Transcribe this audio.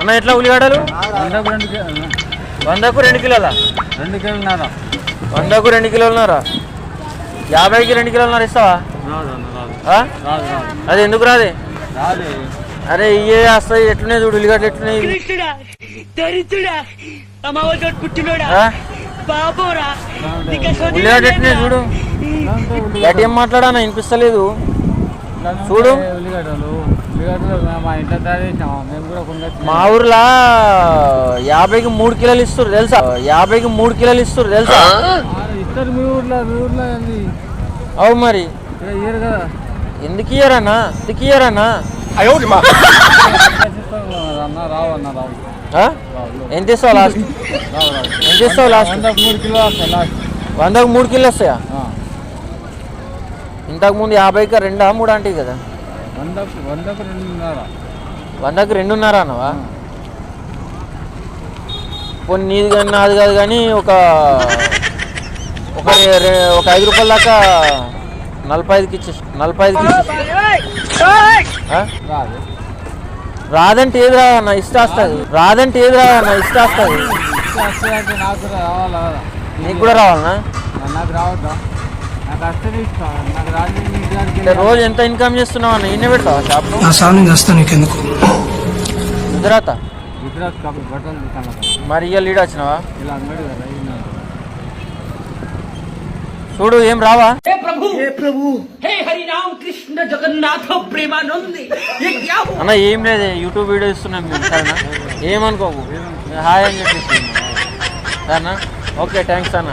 అన్న ఎట్లా ఉల్లిగడ్డలు? వందకు రెండు వందకు రెండు కిలోల? రెండు కేజీలున్నారా వందకు రెండు కిలోలున్నారా యాభైకి రెండు కిలోలున్నర ఇస్తావా? అది ఎందుకు రాదే? రాదు. అరే ఇయ్యే వస్తాయి ఎట్లున్నాయి చూడు ఉల్లిగడ్డలు ఎట్లున్నాయి? ఉల్లిగడ్డ ఎట్లున్నాయి చూడు? గట్టి ఏం మాట్లాడానా? వినిపిస్తలేదు. చూడు. ఉల్లిగడ్డలు. ఉల్లిగడ్డలు మేము మా ఇంట్లో తయారు చేసినాము మేము కూడా కొనుక్కొచ్చి మా ఊర్లో యాభైకి మూడు కిలోలు ఇస్తారు తెలుసా? యాభైకి మూడు కిలోలు ఇస్తారు తెలుసా? ఇస్తారు మీ ఊర్లో మీ ఊర్లో అవు మరి. ఇయ్యరు కదా. ఎందుకు ఇయ్యరన్నా? ఎందుకు ఇయ్యరన్నా? ఇస్తారు అన్న రావు అన్న రావు. ఆ? రావు ఎంత ఇస్తావు లాస్ట్? ఎంత ఇస్తావు లాస్ట్? వందకు మూడు కిలో వస్తాయి లాస్ట్. వందకు మూడు కిలో వస్తాయా? ఆ. ఇంతకు ముందు యాభైకి రెండా మూడు అంటే కదా? వందకు వందకు రెండున్నర. వందకు రెండున్నర అన్నవా? పోనీ నీది కానీ నాది కాదు కానీ ఒక ఒక ఐదు రూపాయల దాకా నలభై ఐదుకి ఇచ్చేసి. నలభై ఐదుకి? రాదు. రాదంటే ఏది రాదన్న ఇష్ట వస్తుంది రాదంటే ఏది రాదన్న ఇష్ట వస్తుంది నాకు కూడా రావాలా? కదా నీకు కూడా రావాలనా? మరి నాకు రావద్దా? రోజు ఎంత ఇన్కమ్ చేస్తున్నావు అన్న? ఈయన పెడతావా షాప్ నా సామి గుజరాత్ గుజరాత్ కాబట్టి మరి ఇక లీడ్ వచ్చినావా? చూడు ఏం రావా? హే ప్రభు! హే ప్రభు! హే హరి కృష్ణ జగన్నాథ అన్న ఏం లేదు యూట్యూబ్ వీడియో ఇస్తున్నాం మేము సరేనా? ఏమనుకోకు? హాయ్ అని చెప్పేసి. ఓకే థ్యాంక్స్ అన్న.